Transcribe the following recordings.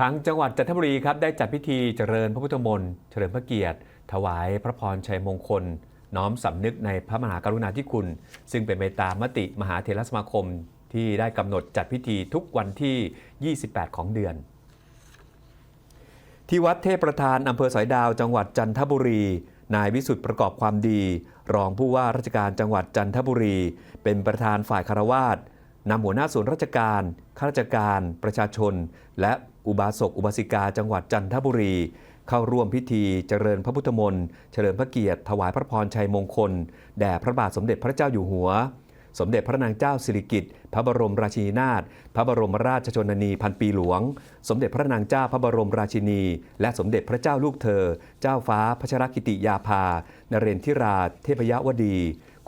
ทางจังหวัดจันทบุรีครับได้จัดพิธีเจริญพระพุทธมนต์เฉลิมพระเกียรติ ถวายพระพรชัยมงคล น้อมสำนึกในพระมหากรุณาธิคุณ ซึ่งเป็นไปตามมติมหาเถรสมาคมที่ได้กำหนดจัดพิธีทุกวันที่ 28 ของเดือน ที่วัดเทพประธานอำเภอสอยดาวจังหวัดจันทบุรี นายวิสุทธ์ประกอบความดี รองผู้ว่าราชการจังหวัดจันทบุรี เป็นประธานฝ่ายคารวาส นำหัวหน้าส่วนราชการ ข้าราชการ ประชาชน และอุบาสก อุบาสิกา จังหวัดจันทบุรี เข้าร่วมพิธีเจริญพระพุทธมนต์ เฉลิมพระเกียรติ ถวายพระพรชัยมงคล แด่พระบาทสมเด็จพระเจ้าอยู่หัว สมเด็จพระนางเจ้าสิริกิติ์ พระบรมราชินีนาถ พระบรมราชชนนีพันปีหลวง สมเด็จพระนางเจ้าพระบรมราชินี และสมเด็จพระเจ้าลูกเธอ เจ้าฟ้าพัชรกิติยาภา นเรนทิราเทพยวดี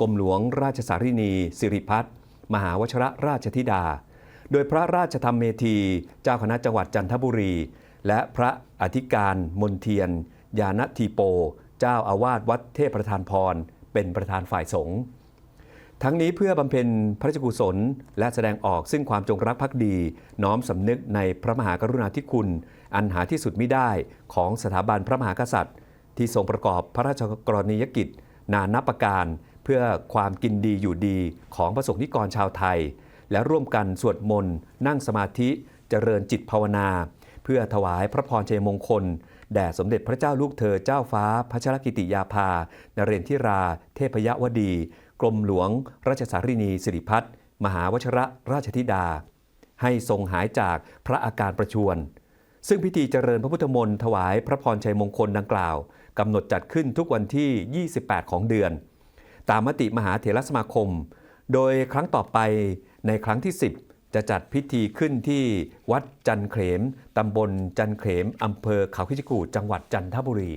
กรมหลวงราชสารินี สิริพัฒน์ มหาวชรราชธิดา โดยพระราชธรรมเมธี เจ้าคณะจังหวัดจันทบุรี และพระอธิการมนเทียน ยานทีโป เจ้าอาวาสวัดเทพประธานพร เป็นประธานฝ่ายสงฆ์ทั้งนี้เพื่อบำเพ็ญพระราชกุศล และแสดงออกซึ่งความจงรักภักดี น้อมสำนึกในพระมหากรุณาธิคุณ อันหาที่สุดไมิได้ของสถาบันพระมหากษัตริย์ ที่ทรงประกอบพระราชกรณียกิจ นานับประการ เพื่อความกินดีอยู่ดีของประสงค์นิกรชาวไทย และร่วมกันสวดมนต์ นั่งสมาธิเจริญจิตภาวนา เพื่อถวายพระพรชัยมงคล แด่สมเด็จพระเจ้าลูกเธอเจ้าฟ้าพัชรกิติยาภา นเรนทิรา เทพยวดี กรมหลวง ราชสารินีสิริพัฒน์มหาวชระราชธิดา ให้ทรงหายจากพระอาการประชวรซึ่งพิธีเจริญพระพุทธมนต์ถวายพระพรชัยมงคลดังกล่าวกำหนดจัดขึ้นทุกวันที่ 28 ของเดือน ตามมติมหาเถรสมาคม โดยครั้งต่อไปในครั้งที่ 10 จะจัดพิธีขึ้นที่วัดจันเขมตำบลจันเขมอำเภอเขาคิจกูจังหวัดจันทบุรี